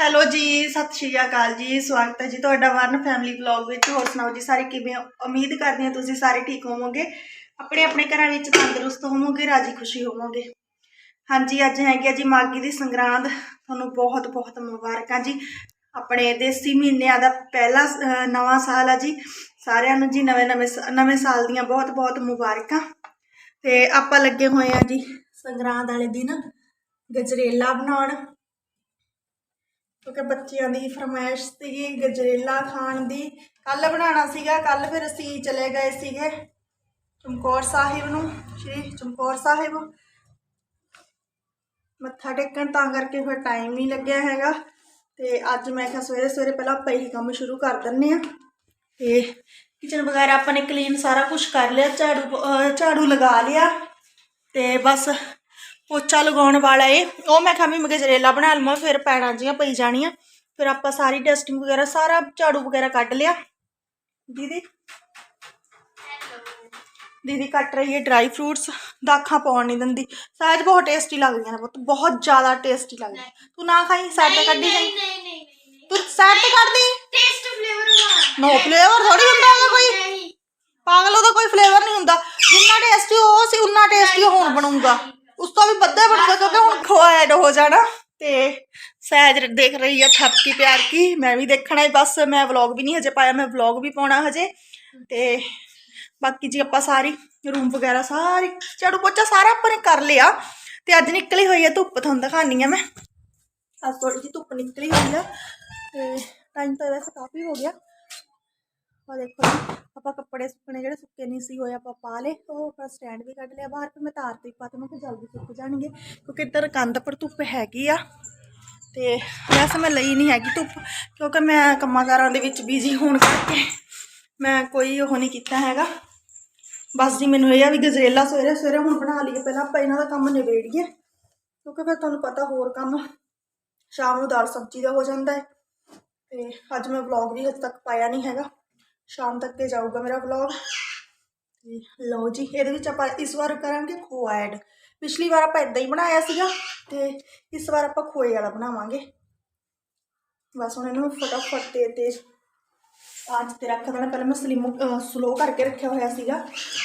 Hello ਜੀ ਸਤਿ ਸ਼੍ਰੀ ਅਕਾਲ ਜੀ ਸਵਾਗਤ ਹੈ ਜੀ ਤੁਹਾਡਾ ਵਰਨ ਫੈਮਿਲੀ ਵਲੌਗ ਵਿੱਚ। ਹੋਰ ਸੁਣਾਓ ਜੀ ਸਾਰੇ ਕਿਵੇਂ ਹੋ? ਉਮੀਦ ਕਰਦੇ ਹਾਂ ਤੁਸੀਂ ਸਾਰੇ ਠੀਕ ਹੋਵੋਗੇ। ਆਪਣੇ ਆਪਣੇ ਘਰਾਂ ਵਿੱਚ ਤੰਦਰੁਸਤ ਹੋਵੋਗੇ ਰਾਜੀ ਖੁਸ਼ੀ ਹੋਵੋਗੇ। ਹਾਂਜੀ ਅੱਜ ਹੈਗੀ ਆ ਜੀ ਮਾਗੀ ਦੀ ਸੰਗਰਾਂਦ। ਤੁਹਾਨੂੰ ਬਹੁਤ ਬਹੁਤ ਮੁਬਾਰਕਾਂ ਜੀ। ਆਪਣੇ ਦੇਸੀ ਮਹੀਨਿਆਂ ਦਾ ਪਹਿਲਾ ਅਹ, ਨਵਾਂ ਸਾਲ ਆ ਜੀ। ਸਾਰਿਆਂ ਨੂੰ ਜੀ ਨਵੇਂ ਨਵੇਂ ਸ- ਨਵੇਂ ਸਾਲ ਦੀਆਂ ਬਹੁਤ ਬਹੁਤ ਮੁਬਾਰਕਾਂ। ਤੇ ਆਪਾਂ ਲੱਗੇ ਹੋਏ ਆ ਜੀ ਸੰਗਰਾਂਦ ਵਾਲੇ ਦਿਨ। ਗਜਰੇਲਾ ਬਣਾਉਣ। ਕਿਉਂਕਿ ਬੱਚਿਆਂ ਦੀ ਫਰਮਾਇਸ਼ ਸੀਗੀ ਗਜਰੇਲਾ ਖਾਣ ਦੀ। ਕੱਲ ਬਣਾਉਣਾ ਸੀਗਾ ਕੱਲ ਫਿਰ ਅਸੀਂ ਚਲੇ ਗਏ ਸੀਗੇ ਚਮਕੌਰ ਸਾਹਿਬ ਨੂੰ, ਸ਼੍ਰੀ ਚਮਕੌਰ ਸਾਹਿਬ। ਮੱਥਾ ਟੇਕਣ ਤਾਂ ਕਰਕੇ ਫਿਰ ਟਾਈਮ ਨਹੀਂ ਲੱਗਿਆ ਹੈਗਾ ਤੇ ਅੱਜ ਮੈਂ ਕਿਹਾ ਸਵੇਰੇ ਸਵੇਰੇ ਪਹਿਲਾਂ ਆਪਾਂ ਇਹੀ ਕੰਮ ਸ਼ੁਰੂ ਕਰ ਦਿੰਨੇ ਆ ਤੇ ਕਿਚਨ ਵਗੈਰਾ ਆਪਾਂ ਨੇ ਕਲੀਨ ਸਾਰਾ ਕੁਝ ਕਰ ਲਿਆ, ਝਾੜੂ ਝਾੜੂ ਲਗਾ ਲਿਆ ਤੇ ਬਸ ਪੋਚਾ ਲਗਾਉਣ ਵਾਲਾ ਏ। ਉਹ ਮੈਂ ਕਿਹਾ ਵੀ ਮੈਂ ਗਜਰੇਲਾ ਬਣਾ ਲਵਾਂ ਫਿਰ ਪੈਣਾ ਜੀਆਂ ਪਈ ਜਾਣੀਆਂ। ਫਿਰ ਆਪਾਂ ਸਾਰੀ ਡਸਟਿੰਗ ਵਗੈਰਾ ਸਾਰਾ ਝਾੜੂ ਵਗੈਰਾ ਕੱਢ ਲਿਆ। ਦੀਦੀ? ਦੀਦੀ ਕੱਟ ਰਹੀ ਹੈ ਡਰਾਈ ਫਰੂਟਸ ਦਾਖਾਂ ਪਾਉਣ ਨਹੀਂ ਦਿੰਦੀ। ਸਾਜ ਬਹੁਤ ਟੇਸਟੀ ਲੱਗਦੀਆਂ ਨੇ ਬਹੁਤ ਬਹੁਤ ਜ਼ਿਆਦਾ ਟੇਸਟੀ ਲੱਗਦੀਆਂ। ਤੂੰ ਨਾ ਖਾਈ ਸਾਈਡ ਤੇ ਕੱਢੀ ਜਾਈ। ਨਹੀਂ ਨਹੀਂ ਨਹੀਂ ਤੂੰ ਸਾਈਡ ਤੇ ਕੱਢ ਦੀ ਟੇਸਟ ਫਲੇਵਰ ਹੋਣਾ ਨੋ ਫਲੇਵਰ ਥੋੜੀ ਹੁੰਦਾ ਹੈਗਾ ਕੋਈ। ਪਾਗਲ ਉਹਦਾ ਕੋਈ ਫਲੇਵਰ ਨਹੀਂ ਹੁੰਦਾ। ਜਿੰਨਾ ਟੇਸਟੀ ਉਹ ਸੀ ਉਨਾ ਟੇਸਟੀ ਹੁਣ ਬਣੂਗਾ। ਉਸ ਤੋਂ ਵੀ ਵੱਧਾ ਬਣੂਗਾ ਕਿਉਂਕਿ ਹੁਣ ਖੋਆ ਐਡ ਹੋ ਜਾਣਾ। ਤੇ ਸਹਿਜ ਦੇਖ ਰਹੀ ਆ ਥੱਪ ਕੀ ਪਿਆਰ ਕੀ, ਮੈਂ ਵੀ ਦੇਖਣਾ ਹੈ ਬਸ, ਮੈਂ ਵਲੌਗ ਵੀ ਨਹੀਂ ਹਜੇ ਪਾਇਆ, ਮੈਂ ਵਲੌਗ ਵੀ ਪਾਉਣਾ ਹਜੇ। ਤੇ ਬਾਕੀ ਜੀ ਆਪਾਂ ਸਾਰੀ ਰੂਮ ਵਗੈਰਾ ਸਾਰੀ, ਝਾੜੂ ਪੋਚਾ ਸਾਰਾ ਆਪਾਂ ਨੇ ਕਰ ਲਿਆ। ਤੇ ਅੱਜ ਨਿਕਲੀ ਹੋਈ ਹੈ ਧੁੱਪ, ਤੁਹਾਨੂੰ ਦਿਖਾਣੀ ਆ ਮੈਂ। ਅੱਜ ਥੋੜੀ ਜਿਹੀ ਧੁੱਪ ਨਿਕਲੀ ਹੋਈ ਆ, ਤੇ ਟਾਈਮ ਤਾਂ ਵੈਸੇ ਕਾਫੀ ਹੋ ਗਿਆ। ਆ ਦੇਖੋ ਜੀ, ਆਪਾਂ ਕੱਪੜੇ ਸੁੱਕਣੇ ਜਿਹੜੇ ਸੁੱਕੇ ਨਹੀਂ ਸੀ ਹੋਏ, ਆਪਾਂ ਪਾ ਲਏ, ਉਹ ਆਪਣਾ ਸਟੈਂਡ ਵੀ ਕੱਢ ਲਿਆ, ਬਾਹਰ ਫਿਰ ਮੈਂ ਤਾਰ ਤੇ ਪਾ ਤੇ ਮੈਂ ਕਿਹਾ ਜਲਦੀ ਸੁੱਕ ਜਾਣਗੇ, ਕਿਉਂਕਿ ਇੱਧਰ ਕੰਧ ਪਰ ਧੁੱਪ ਹੈਗੀ ਆ, ਤੇ ਵੈਸੇ ਮੈਂ ਲਈ ਨਹੀਂ ਹੈਗੀ ਧੁੱਪ, ਕਿਉਂਕਿ ਮੈਂ ਕੰਮਾਂ ਕਾਰਾਂ ਦੇ ਵਿੱਚ ਬਿਜ਼ੀ ਹੋਣ ਕਰਕੇ ਮੈਂ ਕੋਈ ਉਹ ਨਹੀਂ ਕੀਤਾ ਹੈਗਾ। ਬਸ ਜੀ, ਮੈਨੂੰ ਇਹ ਆ ਵੀ ਗਜਰੇਲਾ ਸਵੇਰੇ ਸਵੇਰੇ ਹੁਣ ਬਣਾ ਲਈਏ, ਪਹਿਲਾਂ ਆਪਾਂ ਇਹਨਾਂ ਦਾ ਕੰਮ ਨਿਬੇੜੀਏ, ਕਿਉਂਕਿ ਫਿਰ ਤੁਹਾਨੂੰ ਪਤਾ ਹੋਰ ਕੰਮ ਸ਼ਾਮ ਨੂੰ ਦਾਲ ਸਬਜ਼ੀ ਦਾ ਹੋ ਜਾਂਦਾ ਹੈ, ਤੇ ਅੱਜ ਮੈਂ ਵਲੌਗ ਵੀ ਹਜੇ ਤੱਕ ਪਾਇਆ ਨਹੀਂ ਹੈਗਾ। ਸ਼ਾਮ ਤੱਕ ਤੇ ਜਾਊਗਾ ਮੇਰਾ ਵਲੌਗ ਲਓ ਜੀ, ਇਹਦੇ ਵਿੱਚ ਆਪਾਂ ਇਸ ਵਾਰ ਕਰਾਂਗੇ ਖੋਆ ਐਡ। ਪਿਛਲੀ ਵਾਰ ਆਪਾਂ ਇਦਾਂ ਹੀ ਬਣਾਇਆ ਸੀਗਾ ਤੇ ਇਸ ਵਾਰ ਆਪਾਂ ਖੋਏ ਵਾਲਾ ਬਣਾਵਾਂਗੇ। ਬਸ ਹੁਣ ਇਹਨੂੰ ਫਟਾਫਟ ਤੇ ਤੇਜ਼ ਆਂਚ ਤੇ ਰੱਖ ਦੇਣਾ। ਪਹਿਲਾਂ ਮੈਂ ਸਲਿਮ ਸਲੋ ਕਰਕੇ ਰੱਖਿਆ ਹੋਇਆ ਸੀਗਾ।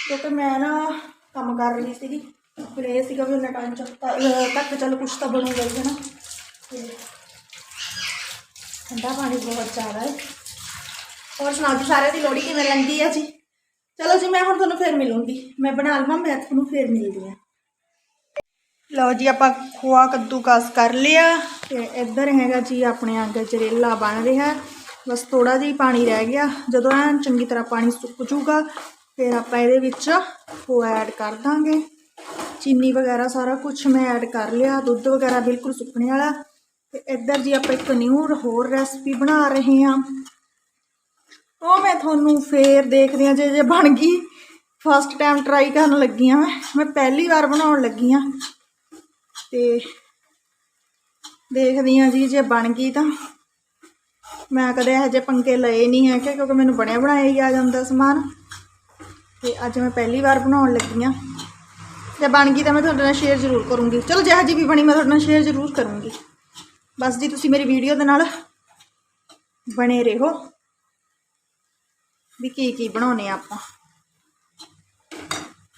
ਕਿਉਂਕਿ ਮੈਂ ਨਾ ਕੰਮ ਕਰ ਰਹੀ ਸੀਗੀ। ਫਿਰ ਇਹ ਸੀਗਾ ਵੀ ਉਹਨਾਂ ਟਾਈਮ ਚ ਤੱਕ ਚੱਲ ਕੁਛ ਤਾਂ ਬਣੂਗਾ ਹੀ ਹੈ ਨਾ। ਤੇ ਠੰਡਾ ਪਾਣੀ ਬਹੁਤ ਜ਼ਿਆਦਾ ਹੈ। ਹੋਰ ਸੁਣਾਓ ਜੀ, ਸਾਰਿਆਂ ਦੀ ਲੋੜੀ ਕਿਵੇਂ ਲੰਗੀ ਆ ਜੀ? ਚਲੋ ਜੀ, ਮੈਂ ਹੁਣ ਤੁਹਾਨੂੰ ਫੇਰ ਮਿਲੂੰਗੀ। ਮੈਂ ਬਣਾ ਲਵਾਂ, ਮੈਂ ਤੁਹਾਨੂੰ ਫੇਰ ਮਿਲਦੀ ਆ। ਲਓ ਜੀ, ਆਪਾਂ ਖੋਆ ਕੱਦੂਕਸ ਕਰ ਲਿਆ ਤੇ ਇੱਧਰ ਹੈਗਾ ਜੀ, ਆਪਣੇ ਆ ਗਜਰੇਲਾ ਬਣ ਰਿਹਾ। ਬਸ ਥੋੜਾ ਜਿਹਾ ਪਾਣੀ ਰਹਿ ਗਿਆ। ਜਦੋਂ ਐਨ ਚੰਗੀ ਤਰ੍ਹਾਂ ਪਾਣੀ ਸੁੱਕ ਜੂਗਾ, ਫਿਰ ਆਪਾਂ ਇਹਦੇ ਵਿੱਚ ਖੋਆ ਐਡ ਕਰ ਦਾਂਗੇ। ਚੀਨੀ ਵਗੈਰਾ ਸਾਰਾ ਕੁਝ ਮੈਂ ਐਡ ਕਰ ਲਿਆ, ਦੁੱਧ ਵਗੈਰਾ ਬਿਲਕੁਲ ਸੁੱਕਣੇ ਵਾਲਾ। ਤੇ ਇੱਧਰ ਜੀ, ਆਪਾਂ ਇੱਕ ਨਿਊ ਹੋਰ ਰੈਸਪੀ ਬਣਾ ਰਹੇ ਹਾਂ। ਉਹ ਮੈਂ ਤੁਹਾਨੂੰ ਫੇਰ ਦੇਖਦੀ ਹਾਂ ਜੇ ਜੇ ਬਣ ਗਈ। ਫਸਟ ਟਾਈਮ ਟਰਾਈ ਕਰਨ ਲੱਗੀ ਹਾਂ ਮੈਂ। ਮੈਂ ਪਹਿਲੀ ਵਾਰ ਬਣਾਉਣ ਲੱਗੀ ਹਾਂ। ਤੇ ਦੇਖਦੀ ਹਾਂ ਜੀ ਜੇ ਬਣ ਗਈ ਤਾਂ। ਮੈਂ ਕਦੇ ਇਹੋ ਜਿਹੇ ਪੰਗੇ ਲਏ ਨਹੀਂ ਹੈ ਕਿ ਕਿਉਂਕਿ ਮੈਨੂੰ ਬਣਿਆ ਬਣਾਇਆ ਹੀ ਆ ਜਾਂਦਾ ਸਮਾਨ। ਤੇ ਅੱਜ ਮੈਂ ਪਹਿਲੀ ਵਾਰ ਬਣਾਉਣ ਲੱਗੀ ਹਾਂ। ਜੇ ਬਣ ਗਈ ਤਾਂ ਮੈਂ ਤੁਹਾਡੇ ਨਾਲ ਸ਼ੇਅਰ ਜ਼ਰੂਰ ਕਰੂੰਗੀ। ਚਲੋ ਜਿਹੋ ਜਿਹੀ ਵੀ ਬਣੀ ਮੈਂ ਤੁਹਾਡੇ ਨਾਲ ਸ਼ੇਅਰ ਜ਼ਰੂਰ ਕਰੂੰਗੀ। ਬਸ ਜੀ ਤੁਸੀਂ ਮੇਰੀ ਵੀਡੀਓ ਦੇ ਨਾਲ ਬਣੇ ਰਹੋ। ਵੀ ਕੀ ਕੀ ਬਣਾਉਨੇ ਆ ਆਪਾਂ।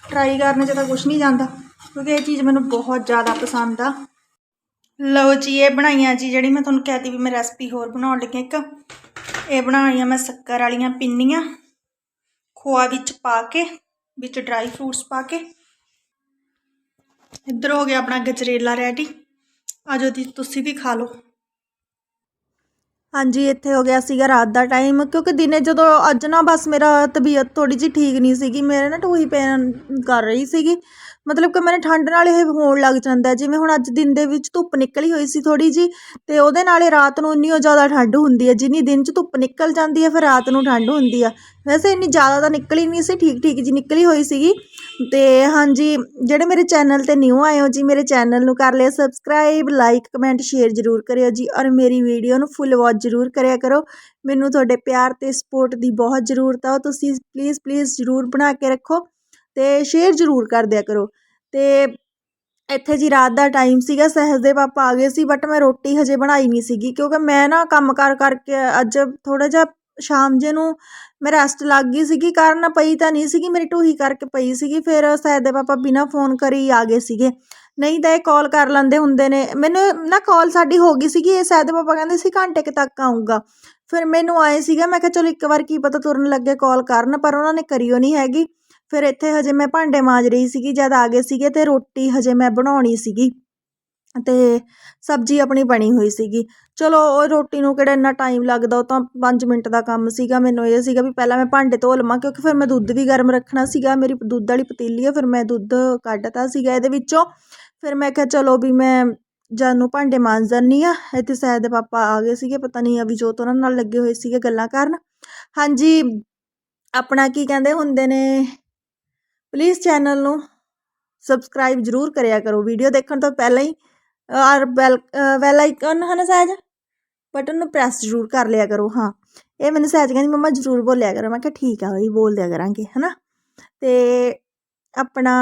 ਟਰਾਈ ਕਰਨ 'ਚ ਤਾਂ ਕੁਝ ਨਹੀਂ ਜਾਂਦਾ, ਕਿਉਂਕਿ ਇਹ ਚੀਜ਼ ਮੈਨੂੰ ਬਹੁਤ ਜ਼ਿਆਦਾ ਪਸੰਦ ਆ। ਲਓ ਜੀ, ਇਹ ਬਣਾਈਆਂ ਜੀ, ਜਿਹੜੀ ਮੈਂ ਤੁਹਾਨੂੰ ਕਹਿਤੀ ਵੀ ਮੈਂ ਰੈਸਪੀ ਹੋਰ ਬਣਾਉਣ ਲੱਗੀ ਇੱਕ, ਇਹ ਬਣਾਈਆਂ ਮੈਂ ਸ਼ੱਕਰ ਵਾਲੀਆਂ ਪਿੰਨੀਆਂ, ਖੋਆ ਵਿੱਚ ਪਾ ਕੇ, ਵਿੱਚ ਡਰਾਈ ਫਰੂਟਸ ਪਾ ਕੇ। ਇੱਧਰ ਹੋ ਗਿਆ ਆਪਣਾ ਗਜਰੇਲਾ ਰੈਡੀ। ਆਜੋ ਜੀ, ਤੁਸੀਂ ਵੀ ਖਾ ਲਓ। ਹਾਂਜੀ, ਇੱਥੇ ਹੋ ਗਿਆ ਸੀਗਾ ਰਾਤ ਦਾ ਟਾਈਮ ਕਿਉਂਕਿ ਦਿਨੇ ਜਦੋਂ ਅੱਜ ਨਾ ਬਸ ਮੇਰਾ ਤਬੀਅਤ ਥੋੜ੍ਹੀ ਜਿਹੀ ਠੀਕ ਨਹੀਂ ਸੀਗੀ, ਮੇਰੇ ਨਾ ਢੂਹੀ ਪੇਨ ਕਰ ਰਹੀ ਸੀਗੀ। ਮਤਲਬ ਕਿ ਮੈਨੂੰ ਠੰਡ ਨਾਲ ਇਹ ਹੋਣ ਲੱਗ ਜਾਂਦਾ ਜਿਵੇਂ ਹੁਣ ਅੱਜ ਦਿਨ ਦੇ ਵਿੱਚ ਧੁੱਪ ਨਿਕਲੀ ਹੋਈ ਸੀ ਥੋੜ੍ਹੀ ਜੀ ਅਤੇ ਉਹਦੇ ਨਾਲ ਰਾਤ ਨੂੰ ਇੰਨੀ ਓ ਜ਼ਿਆਦਾ ਠੰਡ ਹੁੰਦੀ ਹੈ, ਜਿੰਨੀ ਦਿਨ 'ਚ ਧੁੱਪ ਨਿਕਲ ਜਾਂਦੀ ਹੈ, ਫਿਰ ਰਾਤ ਨੂੰ ਠੰਡ ਹੁੰਦੀ ਆ। ਵੈਸੇ ਇੰਨੀ ਜ਼ਿਆਦਾ ਤਾਂ ਨਿਕਲੀ ਨਹੀਂ ਸੀ ਠੀਕ ਠੀਕ ਜੀ ਨਿਕਲੀ ਹੋਈ ਸੀਗੀ। ਅਤੇ ਹਾਂਜੀ, ਜਿਹੜੇ ਮੇਰੇ ਚੈਨਲ ਤੇ ਨਿਊ ਆਏ ਹੋ ਜੀ, ਮੇਰੇ ਚੈਨਲ ਨੂੰ ਕਰ ਲਿਆ ਸਬਸਕ੍ਰਾਈਬ ਲਾਈਕ ਕਮੈਂਟ ਸ਼ੇਅਰ ਜ਼ਰੂਰ ਕਰਿਓ ਜੀ ਔਰ ਮੇਰੀ ਵੀਡੀਓ ਨੂੰ ਫੁੱਲ ਵਾਚ ਜ਼ਰੂਰ ਕਰਿਆ ਕਰੋ। ਮੈਨੂੰ ਤੁਹਾਡੇ ਪਿਆਰ ਅਤੇ ਸਪੋਰਟ ਦੀ ਬਹੁਤ ਜ਼ਰੂਰਤ ਆ, ਉਹ ਤੁਸੀਂ ਪਲੀਜ਼ ਪਲੀਜ਼ ਜ਼ਰੂਰ ਬਣਾ ਕੇ ਰੱਖੋ। ਅਤੇ ਸ਼ੇਅਰ ਜ਼ਰੂਰ ਕਰ ਦਿਆ ਕਰੋ। ਅਤੇ ਇੱਥੇ ਜੀ ਰਾਤ ਦਾ ਟਾਈਮ ਸੀਗਾ, ਸਹਿਜ ਦੇ ਪਾਪਾ ਆ ਗਏ ਸੀ ਬਟ ਮੈਂ ਰੋਟੀ ਹਜੇ ਬਣਾਈ ਨਹੀਂ ਸੀਗੀ, ਕਿਉਂਕਿ ਮੈਂ ਨਾ ਕੰਮ ਕਾਰ ਕਰਕੇ ਅੱਜ ਥੋੜ੍ਹਾ ਜਿਹਾ ਸ਼ਾਮ ਜੇ ਨੂੰ ਮੈਂ ਰੈਸਟ ਲੱਗ ਗਈ ਸੀਗੀ, ਕਾਰਨ ਪਈ ਤਾਂ ਨਹੀਂ ਸੀਗੀ, ਮੇਰੀ ਢੂਹੀ ਕਰਕੇ ਪਈ ਸੀਗੀ, ਫਿਰ ਸਹਿਜ ਦੇ ਪਾਪਾ ਬਿਨਾਂ ਫੋਨ ਕਰੀ ਹੀ ਆ ਗਏ ਸੀਗੇ। ਨਹੀਂ ਤਾਂ ਇਹ ਕਾਲ ਕਰ ਲੈਂਦੇ ਹੁੰਦੇ ਨੇ। ਮੈਨੂੰ ਨਾ ਕਾਲ ਸਾਡੀ ਹੋ ਗਈ ਸੀਗੀ, ਇਹ ਸਹਿਜ ਦੇ ਪਾਪਾ ਕਹਿੰਦੇ ਸੀ ਘੰਟੇ ਕੁ ਤੱਕ ਆਊਂਗਾ। ਫਿਰ ਮੈਨੂੰ ਆਏ ਸੀਗਾ, ਮੈਂ ਕਿਹਾ ਚਲੋ ਇੱਕ ਵਾਰ ਕੀ ਪਤਾ ਤੁਰਨ ਲੱਗੇ ਕਾਲ ਕਰਨ, ਪਰ ਉਹਨਾਂ ਨੇ ਕਰੀਓ ਨਹੀਂ ਹੈਗੀ। ਫਿਰ ਇੱਥੇ ਹਜੇ ਮੈਂ ਭਾਂਡੇ ਮਾਂਜ ਰਹੀ ਸੀਗੀ, ਜਦ ਆ ਗਏ ਸੀਗੇ ਤੇ ਰੋਟੀ ਹਜੇ ਮੈਂ ਬਣਾਉਣੀ ਸੀਗੀ ਅਤੇ ਸਬਜ਼ੀ ਆਪਣੀ ਬਣੀ ਹੋਈ ਸੀਗੀ। ਚਲੋ, ਉਹ ਰੋਟੀ ਨੂੰ ਕਿਹੜਾ ਇੰਨਾ ਟਾਈਮ ਲੱਗਦਾ, ਉਹ ਤਾਂ ਪੰਜ ਮਿੰਟ ਦਾ ਕੰਮ ਸੀਗਾ। ਮੈਨੂੰ ਇਹ ਸੀਗਾ ਵੀ ਪਹਿਲਾਂ ਮੈਂ ਭਾਂਡੇ ਧੋ ਲਵਾਂ, ਕਿਉਂਕਿ ਫਿਰ ਮੈਂ ਦੁੱਧ ਵੀ ਗਰਮ ਰੱਖਣਾ ਸੀਗਾ, ਮੇਰੀ ਦੁੱਧ ਵਾਲੀ ਪਤੀਲੀ ਆ, ਫਿਰ ਮੈਂ ਦੁੱਧ ਕੱਢਤਾ ਸੀਗਾ ਇਹਦੇ ਵਿੱਚੋਂ। ਫਿਰ ਮੈਂ ਕਿਹਾ, ਚਲੋ ਵੀ ਮੈਂ ਜਦ ਨੂੰ ਭਾਂਡੇ ਮਾਂਜ ਜਾਂਦੀ ਆ। ਇੱਥੇ ਸਹਿਜ ਦੇ ਪਾਪਾ ਆ ਗਏ ਸੀਗੇ, ਪਤਾ ਨਹੀਂ ਅਭਿਜੋਤ ਉਹਨਾਂ ਨਾਲ ਲੱਗੇ ਹੋਏ ਸੀਗੇ ਗੱਲਾਂ ਕਰਨ। ਹਾਂਜੀ, ਆਪਣਾ ਕੀ ਕਹਿੰਦੇ ਹੁੰਦੇ ਨੇ? ਪਲੀਜ਼ ਚੈਨਲ ਨੂੰ ਸਬਸਕ੍ਰਾਈਬ ਜ਼ਰੂਰ ਕਰਿਆ ਕਰੋ। ਵੀਡੀਓ ਦੇਖਣ ਤੋਂ ਪਹਿਲਾਂ ਹੀ ਔਰ ਬੈਲ ਬੈਲ ਆਈਕਨ ਹੈ ਨਾ ਸਹਿਜ? ਬਟਨ ਨੂੰ ਪ੍ਰੈਸ ਜ਼ਰੂਰ ਕਰ ਲਿਆ ਕਰੋ, ਹਾਂ। ਇਹ ਮੈਨੂੰ ਸਹਿਜ ਕਹਿੰਦੀ, ਮੰਮਾ ਜ਼ਰੂਰ ਬੋਲਿਆ ਕਰੋ। ਮੈਂ ਕਿਹਾ, ਠੀਕ ਆ ਬਈ, ਬੋਲ ਦਿਆ ਕਰਾਂਗੇ ਹੈ ਨਾ ਤੇ ਆਪਣਾ,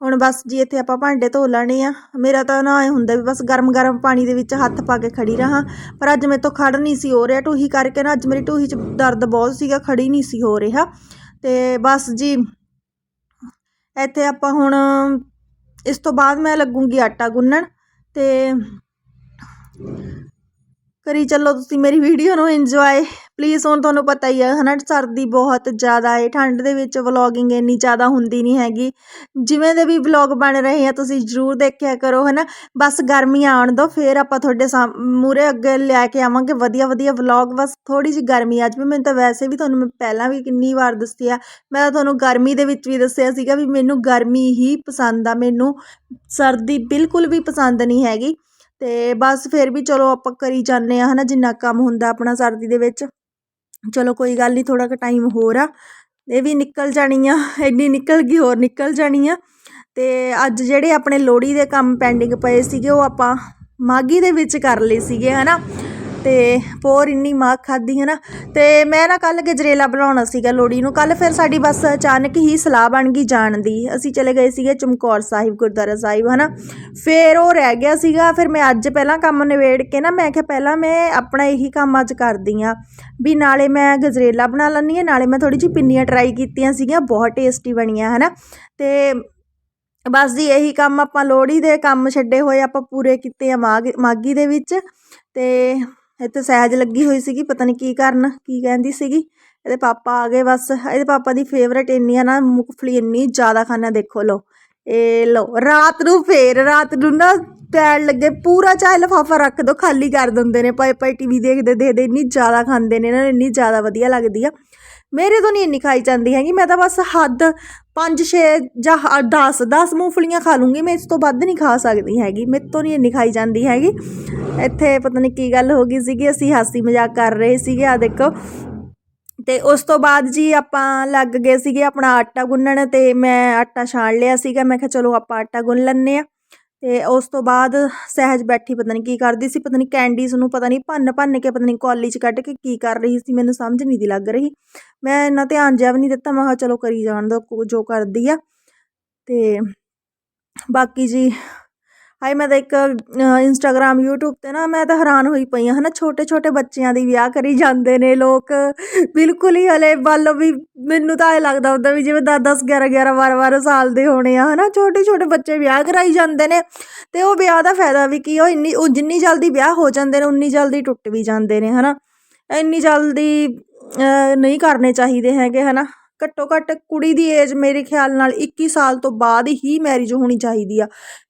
ਹੁਣ ਬਸ ਜੀ ਇੱਥੇ ਆਪਾਂ ਭਾਂਡੇ ਧੋ ਲੈਣੇ ਆ। ਮੇਰਾ ਤਾਂ ਨਾ ਇਹ ਹੁੰਦਾ ਵੀ ਬਸ ਗਰਮ ਗਰਮ ਪਾਣੀ ਦੇ ਵਿੱਚ ਹੱਥ ਪਾ ਕੇ ਖੜੀ ਰਹਾ। ਪਰ ਅੱਜ ਮੇਰੇ ਤੋਂ ਖੜ ਨਹੀਂ ਸੀ ਹੋ ਰਿਹਾ। ਢੂਹੀ ਕਰਕੇ ਨਾ ਅੱਜ ਮੇਰੀ ਢੂਹੀ 'ਚ ਦਰਦ ਬਹੁਤ ਸੀਗਾ, ਖੜੀ ਨਹੀਂ ਸੀ ਹੋ ਰਿਹਾ। ਤੇ ਬਸ ਜੀ ਇੱਥੇ ਆਪਾਂ ਹੁਣ ਇਸ ਤੋਂ ਬਾਅਦ ਮੈਂ ਲੱਗੂੰਗੀ ਆਟਾ ਗੁੰਨਣ ਅਤੇ ਕਰੀ ਚੱਲੋ ਤੁਸੀਂ ਮੇਰੀ ਵੀਡੀਓ ਨੂੰ ਇੰਜੋਏ ਪਲੀਜ਼ ਹੁਣ ਤੁਹਾਨੂੰ ਪਤਾ ਹੀ ਹੈ ਹਨਾ, ਸਰਦੀ ਬਹੁਤ ਜ਼ਿਆਦਾ ਹੈ ਠੰਡ ਦੇ ਵਿੱਚ ਵਲੌਗਿੰਗ ਇੰਨੀ ਜ਼ਿਆਦਾ ਹੁੰਦੀ ਨਹੀਂ ਹੈਗੀ। ਜਿਵੇਂ ਦੇ ਵੀ ਵਲੌਗ ਬਣ ਰਹੇ ਆ, ਤੁਸੀਂ ਜ਼ਰੂਰ ਦੇਖਿਆ ਕਰੋ, ਹਨਾ। ਬਸ ਗਰਮੀ ਆਉਣ ਦਿਓ ਫਿਰ ਆਪਾਂ ਤੁਹਾਡੇ ਸਾਹਮ ਮੂਰੇ ਅੱਗੇ ਲੈ ਕੇ ਆਵਾਂਗੇ ਵਧੀਆ ਵਧੀਆ ਵਲੌਗ ਬਸ ਥੋੜੀ ਜਿਹੀ ਗਰਮੀ ਅੱਜ ਵੀ, ਮੈਨੂੰ ਤਾਂ ਵੈਸੇ ਵੀ ਤੁਹਾਨੂੰ ਮੈਂ ਪਹਿਲਾਂ ਵੀ ਕਿੰਨੀ ਵਾਰ ਦੱਸੀ ਆ। ਮੈਂ ਤਾਂ ਤੁਹਾਨੂੰ ਗਰਮੀ ਦੇ ਵਿੱਚ ਵੀ ਦੱਸਿਆ ਸੀਗਾ ਵੀ ਮੈਨੂੰ ਗਰਮੀ ਹੀ ਪਸੰਦ ਆ, ਮੈਨੂੰ ਸਰਦੀ ਬਿਲਕੁਲ ਵੀ ਪਸੰਦ ਨਹੀਂ ਹੈਗੀ। ਅਤੇ ਬਸ ਫਿਰ ਵੀ ਚਲੋ ਆਪਾਂ ਕਰੀ ਜਾਂਦੇ ਹਾਂ ਹੈ ਨਾ ਜਿੰਨਾ ਕੰਮ ਹੁੰਦਾ ਆਪਣਾ ਸਰਦੀ ਦੇ ਵਿੱਚ। ਚਲੋ ਕੋਈ ਗੱਲ ਨਹੀਂ, ਥੋੜ੍ਹਾ ਕੁ ਟਾਈਮ ਹੋਰ ਆ। ਇਹ ਵੀ ਨਿਕਲ ਜਾਣੀ ਆ, ਇੰਨੀ ਨਿਕਲ ਗਈ, ਹੋਰ ਨਿਕਲ ਜਾਣੀ ਆ। ਅਤੇ ਅੱਜ ਜਿਹੜੇ ਆਪਣੇ ਲੋਹੜੀ ਦੇ ਕੰਮ ਪੈਂਡਿੰਗ ਪਏ ਸੀਗੇ, ਉਹ ਆਪਾਂ ਮਾਘੀ ਦੇ ਵਿੱਚ ਕਰ ਲਏ ਸੀਗੇ ਹੈ ਨਾ ਤੇ ਪੋਰ ਇੰਨੀ ਮਾਗ ਖਾਦੀ ਹੈ ਨਾ, ਤੇ ਮੈਂ ਨਾ ਕੱਲ ਗਜਰੇਲਾ ਬਣਾਉਣਾ ਸੀਗਾ ਲੋਹੜੀ ਨੂੰ। ਕੱਲ ਫਿਰ ਸਾਡੀ ਬਸ ਅਚਾਨਕ ਹੀ ਸਲਾਹ ਬਣ ਗਈ ਜਾਣ ਦੀ। ਅਸੀਂ ਚਲੇ ਗਏ ਸੀਗੇ ਚਮਕੌਰ ਸਾਹਿਬ, ਗੁਰਦੁਆਰਾ ਸਾਹਿਬ, ਹਨਾ। ਫਿਰ ਉਹ ਰਹਿ ਗਿਆ ਸੀਗਾ, ਫਿਰ ਮੈਂ ਅੱਜ ਪਹਿਲਾਂ ਕੰਮ ਨਿਬੇੜ ਕੇ ਨਾ, ਮੈਂ ਕਿਹਾ ਪਹਿਲਾਂ ਮੈਂ ਆਪਣਾ ਇਹੀ ਕੰਮ ਅੱਜ ਕਰਦੀ ਆ ਵੀ ਨਾਲੇ ਮੈਂ ਗਜਰੇਲਾ ਬਣਾ ਲੈਂਦੀ ਹਾਂ, ਨਾਲੇ ਮੈਂ ਥੋੜੀ ਜਿਹੀ ਪਿੰਨੀਆਂ ਟਰਾਈ ਕੀਤੀਆਂ ਸੀਗੀਆਂ, ਬਹੁਤ ਟੇਸਟੀ ਬਣੀਆਂ, ਹਨਾ। ਤੇ ਬਸ ਜੀ ਇਹੀ ਕੰਮ ਆਪਾਂ ਲੋਹੜੀ ਦੇ ਕੰਮ ਛੱਡੇ ਹੋਏ ਆਪਾਂ ਪੂਰੇ ਕੀਤੇ ਆ ਮਾਘ ਮਾਗੀ ਦੇ ਵਿੱਚ। ਤੇ ਇੱਥੇ ਸਹਿਜ ਲੱਗੀ ਹੋਈ ਸੀਗੀ, ਪਤਾ ਨਹੀਂ ਕੀ ਕਰਨ, ਕੀ ਕਹਿੰਦੀ ਸੀਗੀ। ਇਹਦੇ ਪਾਪਾ ਆ ਗਏ ਬਸ। ਇਹਦੇ ਪਾਪਾ ਦੀ ਫੇਵਰੇਟ ਇੰਨੀ ਆ ਨਾ, ਮੂੰਗਫਲੀ ਇੰਨੀ ਜ਼ਿਆਦਾ ਖਾਣਾ ਦੇਖੋ ਲੋ ਇਹ ਲੋ ਰਾਤ ਨੂੰ ਫੇਰ, ਰਾਤ ਨੂੰ ਨਾ ਪੈਣ ਲੱਗੇ, ਪੂਰਾ ਚਾਹੇ ਲਿਫਾਫਾ ਰੱਖ ਦੋ, ਖਾਲੀ ਕਰ ਦਿੰਦੇ ਨੇ, ਪਏ ਪਏ ਟੀਵੀ ਦੇਖਦੇ ਦੇਖਦੇ ਇੰਨੀ ਜ਼ਿਆਦਾ ਖਾਂਦੇ ਨੇ, ਇਹਨਾਂ ਨੂੰ ਇੰਨੀ ਜ਼ਿਆਦਾ ਵਧੀਆ ਲੱਗਦੀ ਆ। ਮੇਰੇ ਤੋਂ ਨਹੀਂ ਇੰਨੀ ਖਾਈ ਜਾਂਦੀ ਹੈਗੀ, ਮੈਂ ਤਾਂ ਬਸ ਹੱਦ 5 6 ਜਾਂ 10 10 ਮੂੰਗਫਲੀਆਂ ਖਾ ਲੂੰਗੀ, ਮੈਂ ਇਸ ਤੋਂ ਵੱਧ ਨਹੀਂ ਖਾ ਸਕਦੀ ਹੈਗੀ, ਮੇਰੇ ਤੋਂ ਨਹੀਂ ਇੰਨੀ ਖਾਈ ਜਾਂਦੀ ਹੈਗੀ। ਇੱਥੇ ਪਤਾ ਨਹੀਂ ਕੀ ਗੱਲ ਹੋ ਗਈ ਸੀਗੀ, ਅਸੀਂ ਹਾਸੀ ਮਜ਼ਾਕ ਕਰ ਰਹੇ ਸੀਗੇ ਆ ਦੇਖੋ। ਤੇ ਉਸ ਤੋਂ ਬਾਅਦ ਜੀ ਆਪਾਂ ਲੱਗ ਗਏ ਸੀਗੇ ਆਪਣਾ ਆਟਾ ਗੁੰਨਣ, ਤੇ ਮੈਂ ਆਟਾ ਛਾਣ ਲਿਆ ਸੀਗਾ, ਮੈਂ ਕਿਹਾ ਚਲੋ ਆਪਾਂ ਆਟਾ ਗੁੰਨ ਲੈਂਦੇ ਆ ਤੇ ਉਸ ਤੋਂ ਬਾਅਦ ਸਹਿਜ ਬੈਠੀ ਪਤਾ ਨਹੀਂ ਕੀ ਕਰਦੀ ਸੀ, ਪਤਾ ਨਹੀਂ ਕੈਂਡੀਜ਼ ਨੂੰ ਪਤਾ ਨਹੀਂ ਭੰਨ ਭੰਨ ਕੇ ਪਤਾ ਨਹੀਂ ਕੌਲੀ 'ਚ ਕੱਢ ਕੇ ਕੀ ਕਰ ਰਹੀ ਸੀ, ਮੈਨੂੰ ਸਮਝ ਨਹੀਂ ਦੀ ਲੱਗ ਰਹੀ। ਮੈਂ ਇੰਨਾ ਧਿਆਨ ਜਿਹਾ ਵੀ ਨਹੀਂ ਦਿੱਤਾ, ਮੈਂ ਕਿਹਾ ਚਲੋ ਕਰੀ ਜਾਣ ਦੋ, ਜੋ ਕਰਦੀ ਆ। ਤੇ ਬਾਕੀ ਜੀ ਹਾਏ, ਮੈਂ ਤਾਂ ਇੱਕ ਇੰਸਟਾਗ੍ਰਾਮ ਯੂਟਿਊਬ ਤੇ ਨਾ ਮੈਂ ਤਾਂ ਹੈਰਾਨ ਹੋਈ ਪਈ ਹਾਂ ਹੈ ਨਾ ਛੋਟੇ ਛੋਟੇ ਬੱਚਿਆਂ ਦੀ ਵਿਆਹ ਕਰੀ ਜਾਂਦੇ ਨੇ ਲੋਕ। ਬਿਲਕੁਲ ਹੀ ਹਲੇ ਵੱਲ ਵੀ ਮੈਨੂੰ ਤਾਂ ਇਹ ਲੱਗਦਾ ਹੁੰਦਾ ਵੀ ਜਿਵੇਂ 10 10 11 11 12 12 ਸਾਲ ਦੇ ਹੋਣੇ ਆ ਹੈ ਨਾ ਛੋਟੇ ਛੋਟੇ ਬੱਚੇ ਵਿਆਹ ਕਰਾਈ ਜਾਂਦੇ ਨੇ। ਅਤੇ ਉਹ ਵਿਆਹ ਦਾ ਫਾਇਦਾ ਵੀ ਕੀ ਉਹ ਇੰਨੀ, ਉਹ ਜਿੰਨੀ ਜਲਦੀ ਵਿਆਹ ਹੋ ਜਾਂਦੇ ਨੇ, ਉਨੀ ਜਲਦੀ ਟੁੱਟ ਵੀ ਜਾਂਦੇ ਨੇ ਹੈ ਨਾ ਇੰਨੀ ਜਲਦੀ ਨਹੀਂ ਕਰਨੇ ਚਾਹੀਦੇ ਹੈਗੇ ਹੈ ਨਾ ਘੱਟੋ ਘੱਟ ਕੁੜੀ ਦੀ ਏਜ ਮੇਰੇ ਖਿਆਲ ਨਾਲ 21 ਸਾਲ ਤੋਂ ਬਾਅਦ ਹੀ ਮੈਰਿਜ ਹੋਣੀ ਚਾਹੀਦੀ ਆ।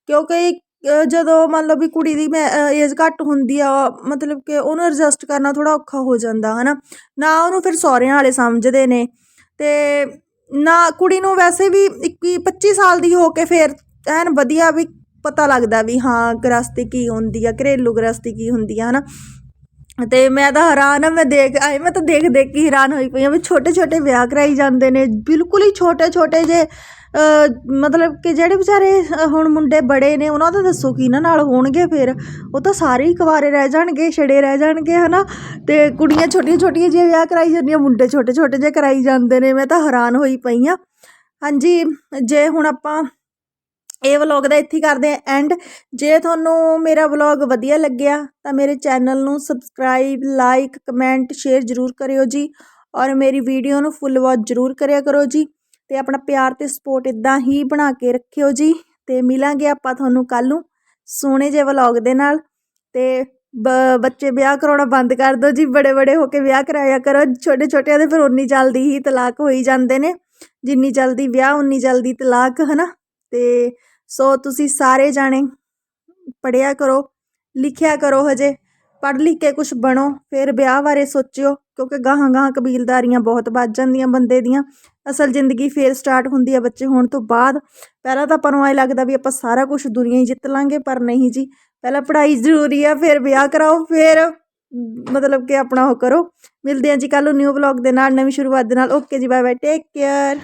ਕਿਉਂਕਿ ਜਦੋਂ ਮੰਨ ਲਓ ਵੀ ਕੁੜੀ ਦੀ ਮੈਂ ਏਜ ਘੱਟ ਹੁੰਦੀ ਆ, ਮਤਲਬ ਕਿ ਉਹਨੂੰ ਐਡਜਸਟ ਕਰਨਾ ਥੋੜ੍ਹਾ ਔਖਾ ਹੋ ਜਾਂਦਾ ਹੈ ਨਾ ਉਹਨੂੰ ਫਿਰ ਸਹੁਰਿਆਂ ਵਾਲੇ ਸਮਝਦੇ ਨੇ ਤੇ ਨਾ ਕੁੜੀ ਨੂੰ ਵੈਸੇ ਵੀ 21 25 ਸਾਲ ਦੀ ਹੋ ਕੇ ਫਿਰ ਐਨ ਵਧੀਆ ਵੀ ਪਤਾ ਲੱਗਦਾ ਵੀ ਹਾਂ, ਗ੍ਰਸਤੀ ਕੀ ਹੁੰਦੀ ਆ, ਘਰੇਲੂ ਗ੍ਰਸਤੀ ਕੀ ਹੁੰਦੀ ਆ ਹੈ ਨਾ ਅਤੇ ਮੈਂ ਤਾਂ ਹੈਰਾਨ ਹਾਂ ਮੈਂ ਦੇਖ, ਆਏ ਮੈਂ ਤਾਂ ਦੇਖ ਦੇਖ ਕੇ ਹੈਰਾਨ ਹੋਈ ਪਈ ਹਾਂ ਵੀ ਛੋਟੇ ਛੋਟੇ ਵਿਆਹ ਕਰਾਈ ਜਾਂਦੇ ਨੇ, ਬਿਲਕੁਲ ਹੀ ਛੋਟੇ ਛੋਟੇ ਜਿਹੇ ਮਤਲਬ ਕਿ ਜਿਹੜੇ ਵਿਚਾਰੇ ਹੁਣ ਮੁੰਡੇ ਬੜੇ ਨੇ, ਉਹਨਾਂ ਦਾ ਦੱਸੋ ਕੀ ਨਾ ਨਾਲ ਹੋਣਗੇ ਫਿਰ? ਉਹ ਤਾਂ ਸਾਰੇ ਹੀ ਕੁਵਾਰੇ ਰਹਿ ਜਾਣਗੇ, ਛੜੇ ਰਹਿ ਜਾਣਗੇ ਹੈ ਨਾ ਅਤੇ ਕੁੜੀਆਂ ਛੋਟੀਆਂ ਛੋਟੀਆਂ ਜਿਹੀਆਂ ਵਿਆਹ ਕਰਾਈ ਜਾਂਦੀਆਂ, ਮੁੰਡੇ ਛੋਟੇ ਛੋਟੇ ਜਿਹੇ ਕਰਾਈ ਜਾਂਦੇ ਨੇ, ਮੈਂ ਤਾਂ ਹੈਰਾਨ ਹੋਈ ਪਈ ਹਾਂ। ਹਾਂਜੀ, ਜੇ ਹੁਣ ਆਪਾਂ ਇਹ ਵਲੌਗ ਦਾ ਇੱਥੇ ਕਰਦੇ ਆ ਐਂਡ। ਜੇ ਤੁਹਾਨੂੰ ਮੇਰਾ ਵਲੌਗ ਵਧੀਆ ਲੱਗਿਆ, ਤਾਂ ਮੇਰੇ ਚੈਨਲ ਨੂੰ ਸਬਸਕ੍ਰਾਈਬ, ਲਾਈਕ, ਕਮੈਂਟ, ਸ਼ੇਅਰ ਜ਼ਰੂਰ ਕਰਿਓ ਜੀ। ਔਰ ਮੇਰੀ ਵੀਡੀਓ ਨੂੰ ਫੁੱਲ ਵਾਚ ਜ਼ਰੂਰ ਕਰਿਆ ਕਰੋ ਜੀ। ਅਤੇ ਆਪਣਾ ਪਿਆਰ ਅਤੇ ਸਪੋਰਟ ਇੱਦਾਂ ਹੀ ਬਣਾ ਕੇ ਰੱਖਿਓ ਜੀ ਅਤੇ ਮਿਲਾਂਗੇ ਆਪਾਂ ਤੁਹਾਨੂੰ ਕੱਲ੍ਹ ਨੂੰ ਸੋਹਣੇ ਜਿਹੇ ਵਲੋਗ ਦੇ ਨਾਲ ਅਤੇ ਬ- ਬੱਚੇ ਵਿਆਹ ਕਰਾਉਣਾ ਬੰਦ ਕਰ ਦਿਓ ਜੀ, ਬੜੇ ਬੜੇ ਹੋ ਕੇ ਵਿਆਹ ਕਰਾਇਆ ਕਰੋ, ਛੋਟੇ ਛੋਟਿਆਂ ਦੇ ਫਿਰ ਉਨੀ ਜਲਦੀ ਹੀ ਤਲਾਕ ਹੋਈ ਜਾਂਦੇ ਨੇ, ਜਿੰਨੀ ਜਲਦੀ ਵਿਆਹ ਉਨੀ ਜਲਦੀ ਤਲਾਕ ਹੈ ਨਾ ਅਤੇ ਸੋ ਤੁਸੀਂ ਸਾਰੇ ਜਾਣੇ ਪੜ੍ਹਿਆ ਕਰੋ, ਲਿਖਿਆ ਕਰੋ ਹਜੇ ਪੜ੍ਹ ਲਿਖ ਕੇ ਕੁਛ ਬਣੋ, ਫਿਰ ਵਿਆਹ ਬਾਰੇ ਸੋਚਿਓ, ਕਿਉਂਕਿ ਗਾਹਾਂ ਗਾਹਾਂ ਕਬੀਲਦਾਰੀਆਂ ਬਹੁਤ ਵੱਧ ਜਾਂਦੀਆਂ ਬੰਦੇ ਦੀਆਂ। ਅਸਲ ਜ਼ਿੰਦਗੀ ਫਿਰ ਸਟਾਰਟ ਹੁੰਦੀ ਹੈ ਬੱਚੇ ਹੋਣ ਤੋਂ ਬਾਅਦ। ਪਹਿਲਾਂ ਤਾਂ ਆਪਾਂ ਨੂੰ ਐ ਲੱਗਦਾ ਵੀ ਆਪਾਂ ਸਾਰਾ ਕੁਝ ਦੁਨੀਆ ਹੀ ਜਿੱਤ ਲਾਂਗੇ, ਪਰ ਨਹੀਂ ਜੀ। ਪਹਿਲਾਂ ਪੜ੍ਹਾਈ ਜ਼ਰੂਰੀ ਆ, ਫਿਰ ਵਿਆਹ ਕਰਾਓ, ਫਿਰ ਮਤਲਬ ਕਿ ਆਪਣਾ ਉਹ ਕਰੋ। ਮਿਲਦੇ ਹਾਂ ਜੀ ਕੱਲ੍ਹ ਨੂੰ ਨਿਊ ਵਲੌਗ ਦੇ ਨਾਲ, ਨਵੀਂ ਸ਼ੁਰੂਆਤ ਦੇ ਨਾਲ। ਓਕੇ ਜੀ ਬਾਏ ਬਾਏ ਟੇਕ ਕੇਅਰ